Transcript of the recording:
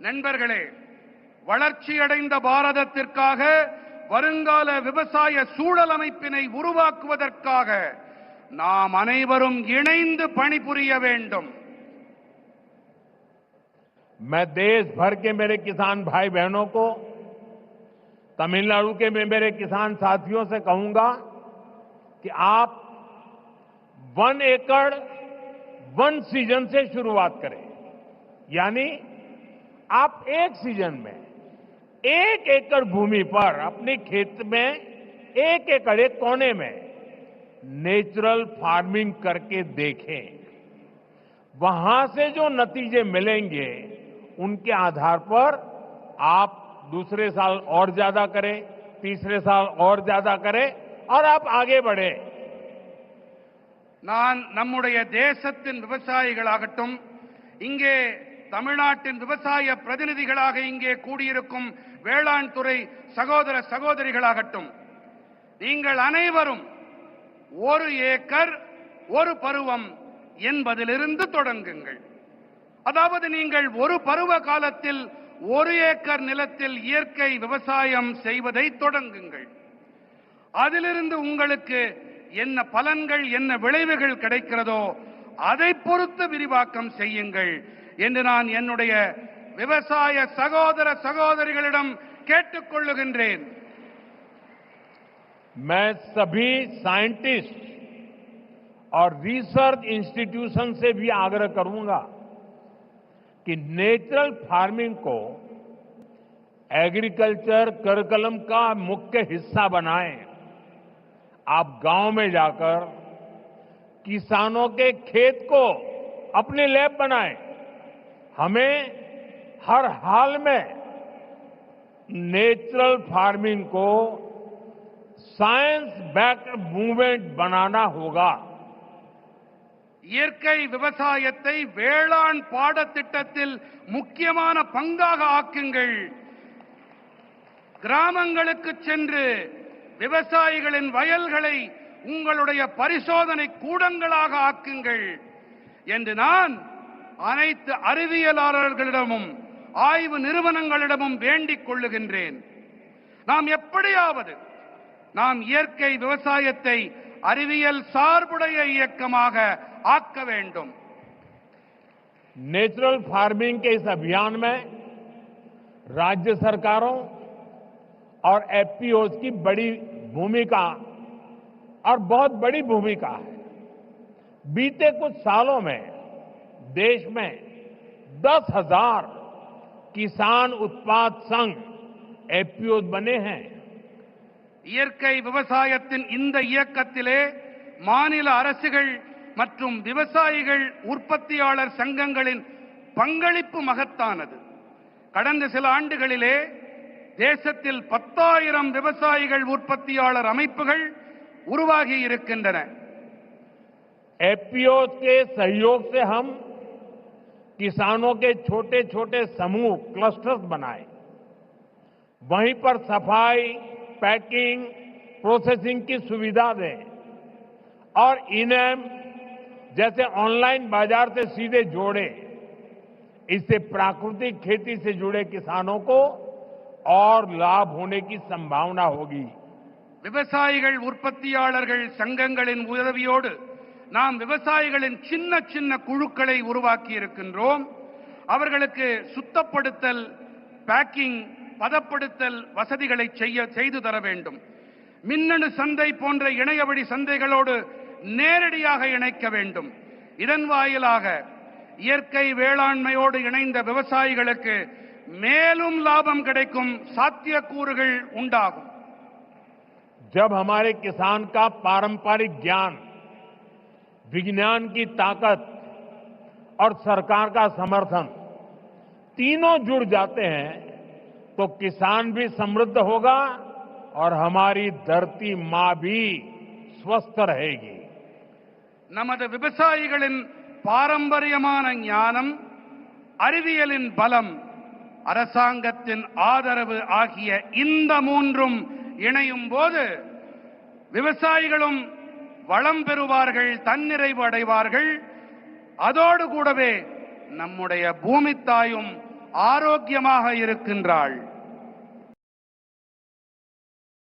நண்பர்களே வளர்ச்சியடைந்த பாரதத்திற்காக வருங்கால விவசாய சூழல் அமைப்பினை உருவாக்குவதற்காக நாம் அனைவரும் இணைந்து பணிபுரிய வேண்டும் मैं देश भर के मेरे किसान भाई बहनों को तमिलनाडु के में मेरे किसान साथियों से कहूंगा कि आप वन एकड़ वन सीजन से शुरुआत करें यानी आप एक सीजन में एक एकड़ भूमि पर अपने खेत में एक एकड़ एक कोने में नेचुरल फार्मिंग करके देखें वहां से जो नतीजे मिलेंगे उनके आधार पर आप दूसरे साल और ज्यादा करें तीसरे साल और ज्यादा करें और आप आगे बढ़े நான் நம்முடைய தேசத்தின் விவசாயிகளாகட்டும் இங்கே தமிழ்நாட்டின் விவசாய பிரதிநிதிகளாக இங்கே கூடியிருக்கும் வேளாண் துறை சகோதர சகோதரிகளாகட்டும் நீங்கள் அனைவரும் ஒரு ஏக்கர் ஒரு பருவம் என்பதிலிருந்து தொடங்குங்கள். அதாவது நீங்கள் ஒரு பருவ காலத்தில் ஒரு ஏக்கர் நிலத்தில் இயற்கை விவசாயம் செய்வதை தொடங்குங்கள். அதிலிருந்து உங்களுக்கு என்ன பலன்கள் என்ன விளைவுகள் கிடைக்கிறதோ அதை பொறுத்து விரிவாக்கம் செய்யுங்கள். என்று நான் என்னுடைய விவசாய சகோதர சகோதரிகளிடம் கேட்டுக்கொள்ளுகின்றேன் मैं सभी साइंटिस्ट और रिसर्च इंस्टीट्यूशन से भी आग्रह करूंगा कि नेचुरल फार्मिंग को एग्रीकल्चर करिकुलम का मुख्य हिस्सा बनाएं आप गांव में जाकर किसानों के खेत को अपनी लैब बनाएं हमें हर हाल में नेचुरल फार्मिंग को साइंस बैक्ड मूवमेंट बनाना होगा இயற்கை விவசாயத்தை வேளாண் பாடத்திட்டத்தில் முக்கியமான பங்காக ஆக்குங்கள் கிராமங்களுக்கு சென்று விவசாயிகளின் வயல்களை உங்களுடைய பரிசோதனை கூடங்களாக ஆக்குங்கள் என்று நான் அனைத்து அறிவியலாளர்களிடமும் ஆய்வு நிறுவனங்களிடமும் வேண்டிக் கொள்ளுகின்றேன் நாம் எப்படியாவது நாம் இயற்கை விவசாயத்தை அறிவியல் சார்புடைய இயக்கமாக ஆக்க வேண்டும் नेचुरल फार्मिंग के इस अभियान में राज्य सरकारों और एफपीओज की बड़ी भूमिका और बहुत बड़ी भूमिका है बीते कुछ सालों में देश में दस हजार किसान उत्पाद संघ एफपीओज बने हैं இயற்கை விவசாயத்தின் இந்த இயக்கத்திலே மாநில அரசுகள் மற்றும் விவசாயிகள் உற்பத்தியாளர் சங்கங்களின் பங்களிப்பு மகத்தானது கடந்த சில ஆண்டுகளிலே தேசத்தில் பத்தாயிரம் விவசாயிகள் உற்பத்தியாளர் அமைப்புகள் உருவாகி இருக்கின்றன एफपीओज के सहयोग से हम किसानों के छोटे छोटे समूह क्लस्टर्स बनाए वहीं पर सफाई पैकिंग प्रोसेसिंग की सुविधा दें और इनएम जैसे ऑनलाइन बाजार से सीधे जोड़े इससे प्राकृतिक खेती से जुड़े किसानों को और लाभ होने की संभावना होगी விவசாயிகள் உற்பத்தியாளர்கள் சங்கங்களின் உதவியோடு நாம் விவசாயிகளின் சின்ன சின்ன குழுக்களை உருவாக்கி இருக்கின்றோம் அவர்களுக்கு சுத்தப்படுத்தல் பேக்கிங் பதப்படுத்தல் வசதிகளை செய்ய செய்து தர வேண்டும் மின்னணு சந்தை போன்ற இணையவழி சந்தைகளோடு நேரடியாக இணைக்க வேண்டும் இதன் வாயிலாக இயற்கை வேளாண்மையோடு இணைந்த விவசாயிகளுக்கு மேலும் லாபம் கிடைக்கும் சாத்தியக்கூறுகள் உண்டாகும் जब हमारे किसान का पारंपरिक ज्ञान विज्ञान की ताकत और सरकार का समर्थन तीनों जुड़ जाते हैं तो किसान भी समृद्ध होगा और हमारी धरती मां भी स्वस्थ रहेगी நமது விவசாயிகளின் பாரம்பரியமான ஞானம் அறிவியலின் பலம் அரசாங்கத்தின் ஆதரவு ஆகிய இந்த மூன்றும் இணையும் போது விவசாயிகளும் வளம் பெறுவார்கள் தன்னிறைவு அடைவார்கள். அதோடு கூடவே நம்முடைய பூமி தாயும் ஆரோக்கியமாக இருக்கின்றாள்.